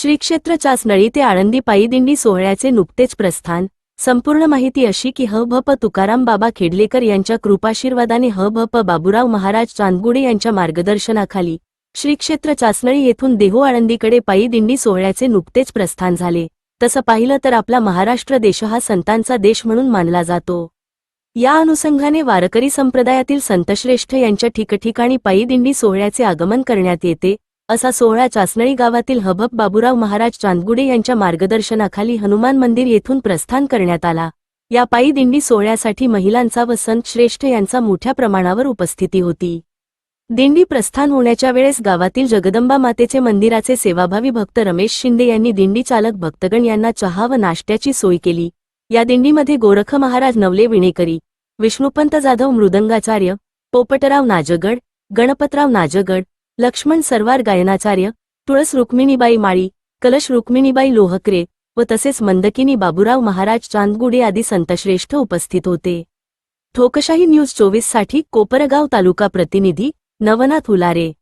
श्रीक्षेत्र चाचनळी ते आळंदी पायी दिंडी सोहळ्याचे नुकतेच प्रस्थान. संपूर्ण माहिती अशी की ह भ प तुकाराम बाबा खेडलेकर यांच्या कृपाशीर्वादाने ह भ प बाबुराव महाराज चांदगुडे यांच्या मार्गदर्शनाखाली श्रीक्षेत्र चाचनळी येथून देहू आळंदीकडे पायी दिंडी सोहळ्याचे नुकतेच प्रस्थान झाले. तसं पाहिलं तर आपला महाराष्ट्र देश हा संतांचा देश म्हणून मानला जातो. या अनुषंगाने वारकरी संप्रदायातील संतश्रेष्ठ यांच्या ठिकठिकाणी पायी दिंडी सोहळ्याचे आगमन करण्यात येते. असा सोहळा चाचणळी गावातील हबब बाबुराव महाराज चांदगुडे यांच्या मार्गदर्शनाखाली हनुमान मंदिर येथून प्रस्थान करण्यात आला. या पायी दिंडी सोहळ्यासाठी महिलांचा व संत श्रेष्ठ यांचा मोठ्या प्रमाणावर उपस्थिती होती. दिंडी प्रस्थान होण्याच्या वेळेस गावातील जगदंबा मातेचे मंदिराचे सेवाभावी भक्त रमेश शिंदे यांनी दिंडी चालक भक्तगण यांना चहा व नाश्त्याची सोय केली. या दिंडीमध्ये गोरख महाराज नवले विणेकरी विष्णुपंत जाधव मृदंगाचार्य पोपटराव नाजगड गणपतराव नाजगड लक्ष्मण सरवार गायनाचार्य तुळस रुक्मिणीबाई माळी कलश रुक्मिणीबाई लोहकरे व तसेच मंदकिनी बाबुराव महाराज चांदगुडे आदी संतश्रेष्ठ उपस्थित होते. ठोकशाही न्यूज चोवीससाठी कोपरगाव तालुका प्रतिनिधी नवनाथ उलारे